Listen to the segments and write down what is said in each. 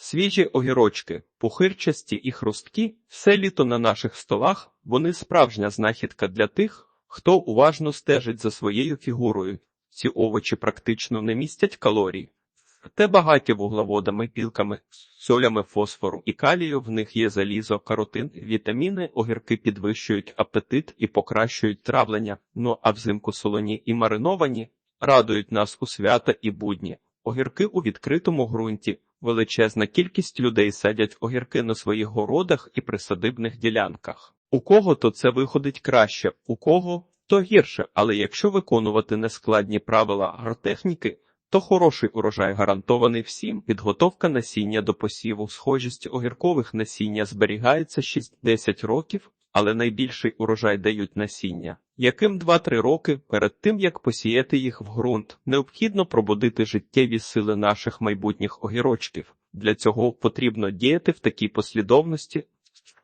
Свіжі огірочки, пухирчасті і хрусткі, все літо на наших столах, вони справжня знахідка для тих, хто уважно стежить за своєю фігурою. Ці овочі практично не містять калорій. Те багаті вуглеводами, білками, солями фосфору і калію, в них є залізо, каротин, вітаміни, огірки підвищують апетит і покращують травлення, ну а взимку солоні і мариновані радують нас у свята і будні. Огірки у відкритому ґрунті. Величезна кількість людей садять огірки на своїх городах і присадибних ділянках. У кого то це виходить краще, у кого то гірше, але якщо виконувати нескладні правила агротехніки, то хороший урожай гарантований всім. Підготовка насіння до посіву, схожість огіркових насіння зберігається 6-10 років, але найбільший урожай дають насіння, яким 2-3 роки перед тим як посіяти їх в ґрунт, необхідно пробудити життєві сили наших майбутніх огірочків. Для цього потрібно діяти в такій послідовності.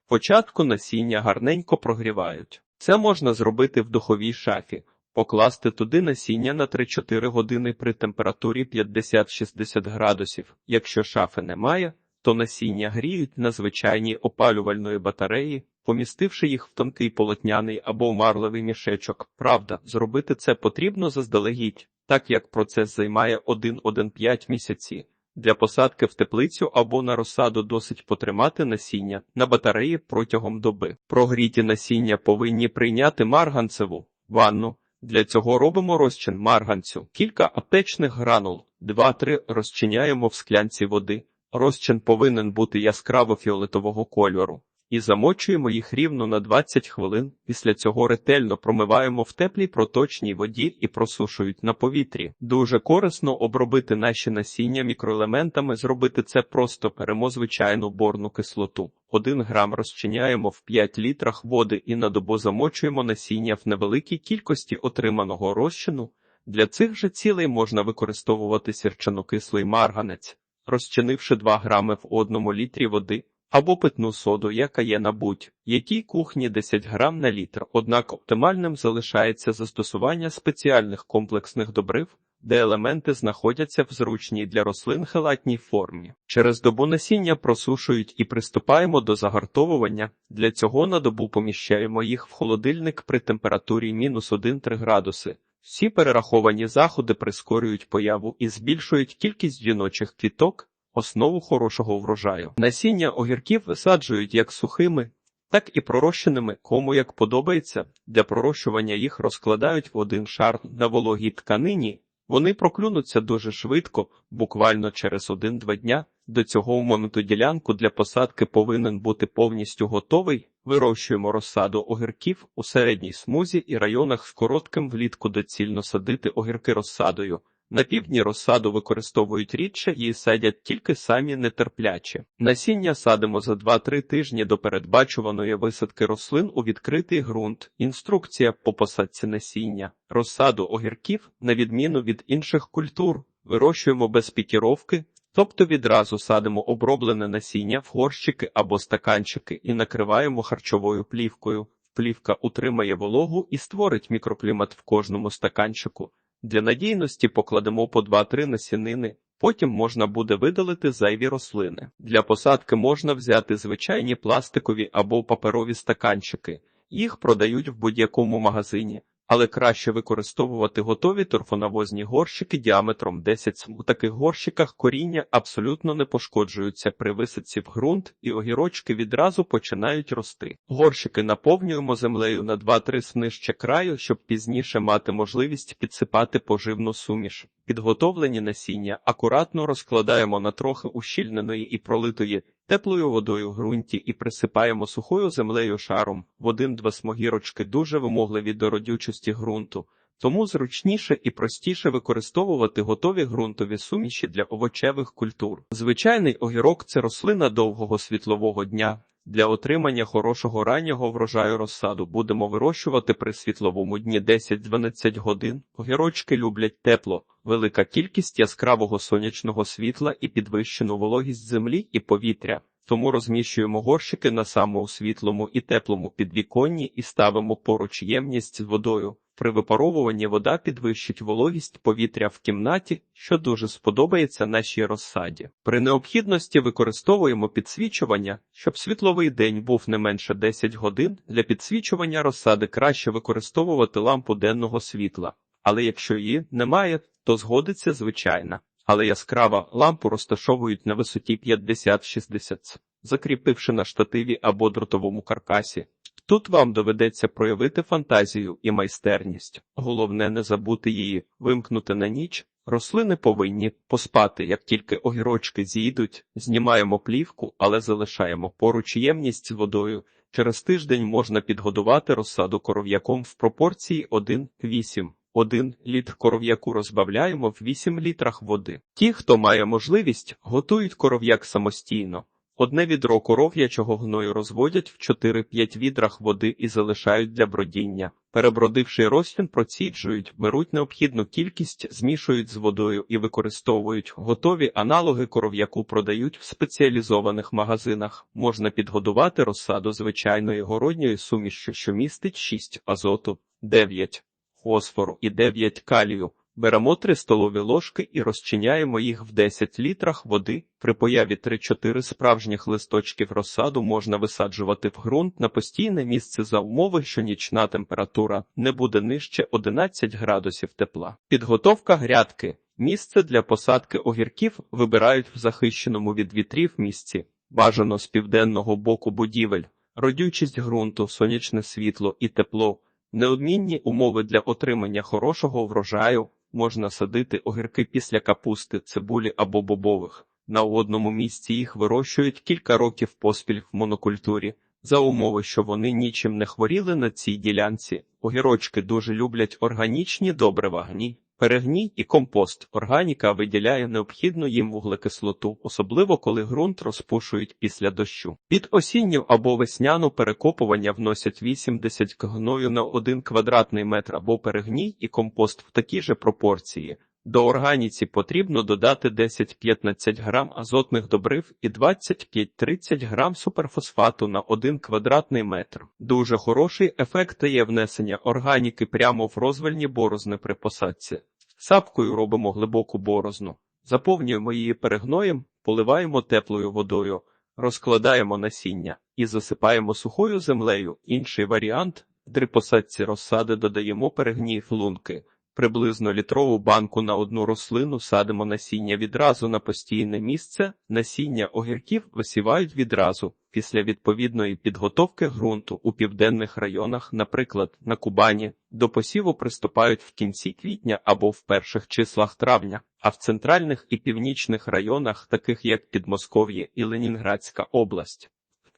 Спочатку насіння гарненько прогрівають. Це можна зробити в духовій шафі. Покласти туди насіння на 3-4 години при температурі 50-60 градусів. Якщо шафи немає, то насіння гріють на звичайній опалювальної батареї, помістивши їх в тонкий полотняний або марлевий мішечок. Правда, зробити це потрібно заздалегідь, так як процес займає 1-1-5 місяці. Для посадки в теплицю або на розсаду досить потримати насіння на батареї протягом доби. Прогріті насіння повинні прийняти марганцеву ванну. Для цього робимо розчин марганцю. Кілька аптечних гранул, 2-3 розчиняємо в склянці води. Розчин повинен бути яскраво фіолетового кольору. І замочуємо їх рівно на 20 хвилин. Після цього ретельно промиваємо в теплій проточній воді і просушують на повітрі. Дуже корисно обробити наші насіння мікроелементами, зробити це просто беремо звичайну борну кислоту. 1 грам розчиняємо в 5 літрах води і на добу замочуємо насіння в невеликій кількості отриманого розчину. Для цих же цілей можна використовувати сірчанокислий марганець, розчинивши 2 грами в одному літрі води або питну соду, яка є на будь-якій кухні 10 грам на літр. Однак оптимальним залишається застосування спеціальних комплексних добрив, де елементи знаходяться в зручній для рослин хелатній формі. Через добу насіння просушують і приступаємо до загартовування. Для цього на добу поміщаємо їх в холодильник при температурі мінус 1-3 градуси. Всі перераховані заходи прискорюють появу і збільшують кількість жіночих квіток, основу хорошого врожаю. Насіння огірків висаджують як сухими, так і пророщеними, кому як подобається. Для пророщування їх розкладають в один шар на вологій тканині. Вони проклюнуться дуже швидко, буквально через один-два дня. До цього моменту ділянку для посадки повинен бути повністю готовий. Вирощуємо розсаду огірків у середній смузі і районах з коротким влітку доцільно садити огірки розсадою. На півдні розсаду використовують рідше і садять тільки самі нетерплячі. Насіння садимо за 2-3 тижні до передбачуваної висадки рослин у відкритий ґрунт. Інструкція по посадці насіння. Розсаду огірків, на відміну від інших культур, вирощуємо без пікіровки, тобто відразу садимо оброблене насіння в горщики або стаканчики і накриваємо харчовою плівкою. Плівка утримає вологу і створить мікроклімат в кожному стаканчику. Для надійності покладемо по 2-3 насінини, потім можна буде видалити зайві рослини. Для посадки можна взяти звичайні пластикові або паперові стаканчики, їх продають в будь-якому магазині, але краще використовувати готові торфонавозні горщики діаметром 10 см. У таких горщиках коріння абсолютно не пошкоджуються при висадці в ґрунт, і огірочки відразу починають рости. Горщики наповнюємо землею на 2-3 см нижче краю, щоб пізніше мати можливість підсипати поживну суміш. Підготовлені насіння акуратно розкладаємо на трохи ущільненої і пролитої теплою водою в ґрунті і присипаємо сухою землею шаром. В один-два смогірочки дуже вимогливі до родючості ґрунту, тому зручніше і простіше використовувати готові ґрунтові суміші для овочевих культур. Звичайний огірок це рослина довгого світлового дня. Для отримання хорошого раннього врожаю розсаду будемо вирощувати при світловому дні 10-12 годин. Огірочки люблять тепло, велика кількість яскравого сонячного світла і підвищену вологість землі і повітря. Тому розміщуємо горщики на самому світлому і теплому підвіконні і ставимо поруч ємність з водою. При випаровуванні вода підвищить вологість повітря в кімнаті, що дуже сподобається нашій розсаді. При необхідності використовуємо підсвічування, щоб світловий день був не менше 10 годин. Для підсвічування розсади краще використовувати лампу денного світла, але якщо її немає, то згодиться звичайна. Але яскрава лампу розташовують на висоті 50-60 закріпивши на штативі або дротовому каркасі. Тут вам доведеться проявити фантазію і майстерність. Головне не забути її вимкнути на ніч. Рослини повинні поспати, як тільки огірочки зійдуть, знімаємо плівку, але залишаємо поруч ємність з водою. Через тиждень можна підгодувати розсаду коров'яком в пропорції 1-8. Один літр коров'яку розбавляємо в 8 літрах води. Ті, хто має можливість, готують коров'як самостійно. Одне відро коров'ячого гною розводять в 4-5 відрах води і залишають для бродіння. Перебродивши розчин, проціджують, беруть необхідну кількість, змішують з водою і використовують. Готові аналоги коров'яку продають в спеціалізованих магазинах. Можна підгодувати розсаду звичайної городньої сумішю, що містить 6 азоту, 9 фосфору і 9 калію. Беремо 3 столові ложки і розчиняємо їх в 10 літрах води. При появі 3-4 справжніх листочків розсаду можна висаджувати в ґрунт на постійне місце за умови, що нічна температура не буде нижче 11 градусів тепла. Підготовка грядки. Місце для посадки огірків вибирають в захищеному від вітрів місці, бажано з південного боку будівель, родючість ґрунту, сонячне світло і тепло. Неодмінні умови для отримання хорошого врожаю можна садити огірки після капусти, цибулі або бобових. На одному місці їх вирощують кілька років поспіль в монокультурі, за умови, що вони нічим не хворіли на цій ділянці. Огірочки дуже люблять органічні добрива гній. Перегній і компост. Органіка виділяє необхідну їм вуглекислоту, особливо коли ґрунт розпушують після дощу. Під осінню або весняну перекопування вносять 80 к гною на 1 квадратний метр або перегній і компост в такій же пропорції. До органіці потрібно додати 10-15 грам азотних добрив і 25-30 грам суперфосфату на 1 квадратний метр. Дуже хороший ефект дає внесення органіки прямо в розвальні борозни при посадці. Сапкою робимо глибоку борозну, заповнюємо її перегноєм, поливаємо теплою водою, розкладаємо насіння і засипаємо сухою землею. Інший варіант при посадці розсади додаємо перегній лунки. Приблизно літрову банку на одну рослину садимо насіння відразу на постійне місце. Насіння огірків висівають відразу після відповідної підготовки ґрунту у південних районах, наприклад, на Кубані, до посіву приступають в кінці квітня або в перших числах травня, а в центральних і північних районах, таких як Підмосков'я і Ленінградська область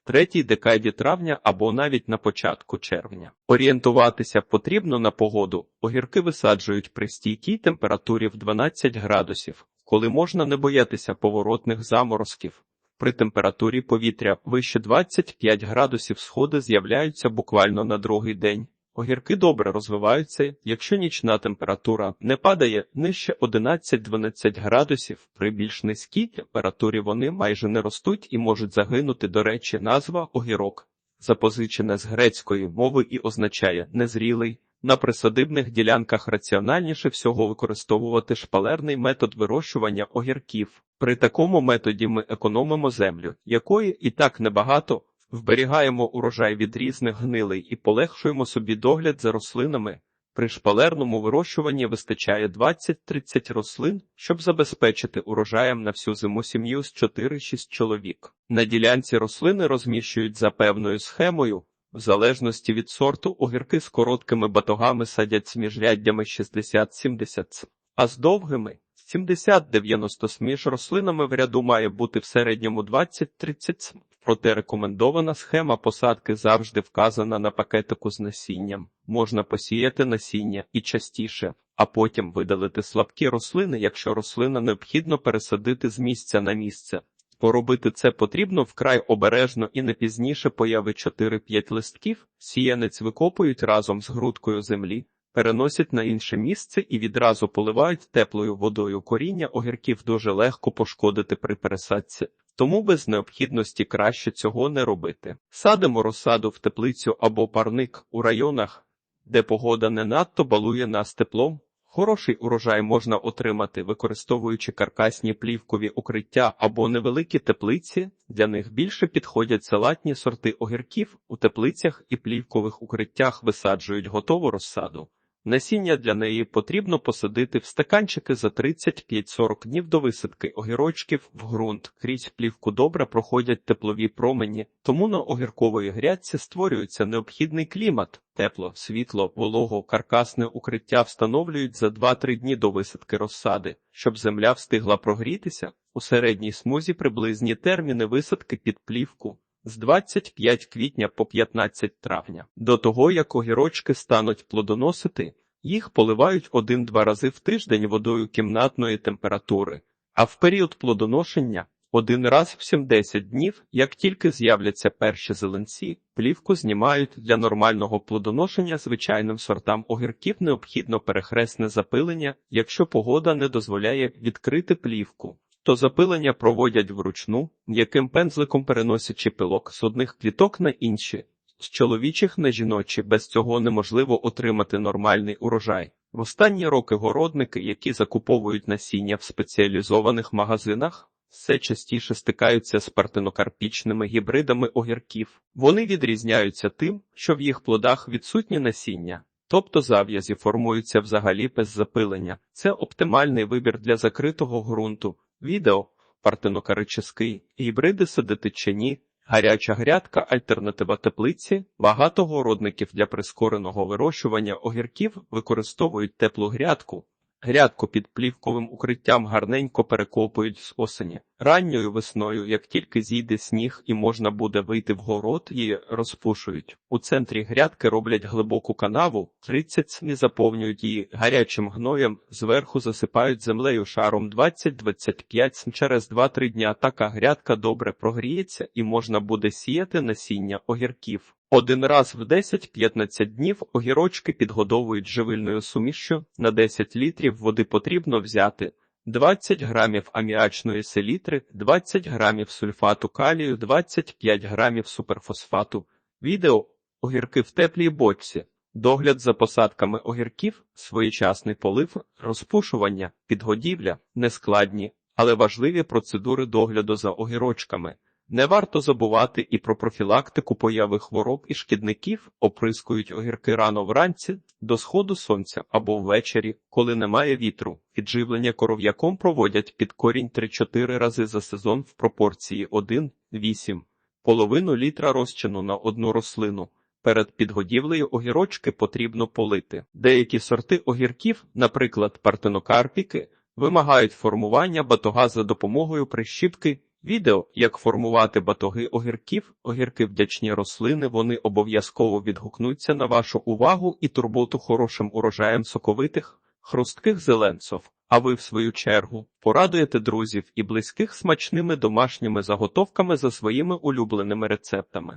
третій декаді травня або навіть на початку червня. Орієнтуватися потрібно на погоду. Огірки висаджують при стійкій температурі в 12 градусів, коли можна не боятися поворотних заморозків. При температурі повітря вище 25 градусів сходи з'являються буквально на другий день. Огірки добре розвиваються, якщо нічна температура не падає нижче 11-12 градусів. При більш низькій температурі вони майже не ростуть і можуть загинути. До речі, назва огірок запозичена з грецької мови і означає незрілий. На присадибних ділянках раціональніше всього використовувати шпалерний метод вирощування огірків. При такому методі ми економимо землю, якої і так небагато. Вберігаємо урожай від різних гнилей і полегшуємо собі догляд за рослинами. При шпалерному вирощуванні вистачає 20-30 рослин, щоб забезпечити урожаєм на всю зиму сім'ю з 4-6 чоловік. На ділянці рослини розміщують за певною схемою. В залежності від сорту огірки з короткими батогами садять з міжряддями 60-70 а з довгими 70-90 сміж рослинами в ряду має бути в середньому 20-30 Проте рекомендована схема посадки завжди вказана на пакетику з насінням. Можна посіяти насіння і частіше, а потім видалити слабкі рослини, якщо рослина необхідно пересадити з місця на місце. Поробити це потрібно вкрай обережно і не пізніше появи 4-5 листків, сіянець викопують разом з грудкою землі, переносять на інше місце і відразу поливають теплою водою коріння огірків дуже легко пошкодити при пересадці тому без необхідності краще цього не робити. Садимо розсаду в теплицю або парник у районах, де погода не надто балує нас теплом. Хороший урожай можна отримати, використовуючи каркасні плівкові укриття або невеликі теплиці. Для них більше підходять салатні сорти огірків. У теплицях і плівкових укриттях висаджують готову розсаду. Насіння для неї потрібно посадити в стаканчики за 35-40 днів до висадки огірочків в ґрунт. Крізь плівку добре проходять теплові промені, тому на огіркової грядці створюється необхідний клімат. Тепло, світло, волого, каркасне укриття встановлюють за 2-3 дні до висадки розсади, щоб земля встигла прогрітися. У середній смузі приблизні терміни висадки під плівку з 25 квітня по 15 травня. До того, як огірочки стануть плодоносити, їх поливають один-два рази в тиждень водою кімнатної температури, а в період плодоношення один раз в 70 днів, як тільки з'являться перші зеленці, плівку знімають для нормального плодоношення звичайним сортам огірків необхідно перехресне запилення, якщо погода не дозволяє відкрити плівку то запилення проводять вручну, м'яким пензликом переносячи пилок з одних кліток на інші, з чоловічих на жіночі без цього неможливо отримати нормальний урожай. В останні роки городники, які закуповують насіння в спеціалізованих магазинах, все частіше стикаються з партенокарпічними гібридами огірків. Вони відрізняються тим, що в їх плодах відсутнє насіння. Тобто зав'язі формуються взагалі без запилення. Це оптимальний вибір для закритого ґрунту. Відео партенокарический, гібриди садити чи ні, гаряча грядка, альтернатива теплиці. Багато городників для прискореного вирощування огірків використовують теплу грядку. Грядку під плівковим укриттям гарненько перекопують з осені. Ранньою весною, як тільки зійде сніг і можна буде вийти в город, її розпушують. У центрі грядки роблять глибоку канаву, 30 сні заповнюють її гарячим гноєм, зверху засипають землею шаром 20-25 см. Через 2-3 дня така грядка добре прогріється і можна буде сіяти насіння огірків. Один раз в 10-15 днів огірочки підгодовують живильною сумішшю. На 10 літрів води потрібно взяти 20 грамів аміачної селітри, 20 грамів сульфату калію, 25 грамів суперфосфату. Відео огірки в теплій бочці. Догляд за посадками огірків, своєчасний полив, розпушування, підгодівля нескладні, але важливі процедури догляду за огірочками. Не варто забувати і про профілактику появи хвороб і шкідників, оприскують огірки рано вранці, до сходу сонця або ввечері, коли немає вітру. Підживлення коров'яком проводять під корінь 3-4 рази за сезон в пропорції 1-8, половину літра розчину на одну рослину. Перед підгодівлею огірочки потрібно полити. Деякі сорти огірків, наприклад, партенокарпіки, вимагають формування батога за допомогою прищіпки. Відео, як формувати батоги огірків, огірки вдячні рослини, вони обов'язково відгукнуться на вашу увагу і турботу хорошим урожаєм соковитих, хрустких зеленців. А ви, в свою чергу, порадуєте друзів і близьких смачними домашніми заготовками за своїми улюбленими рецептами.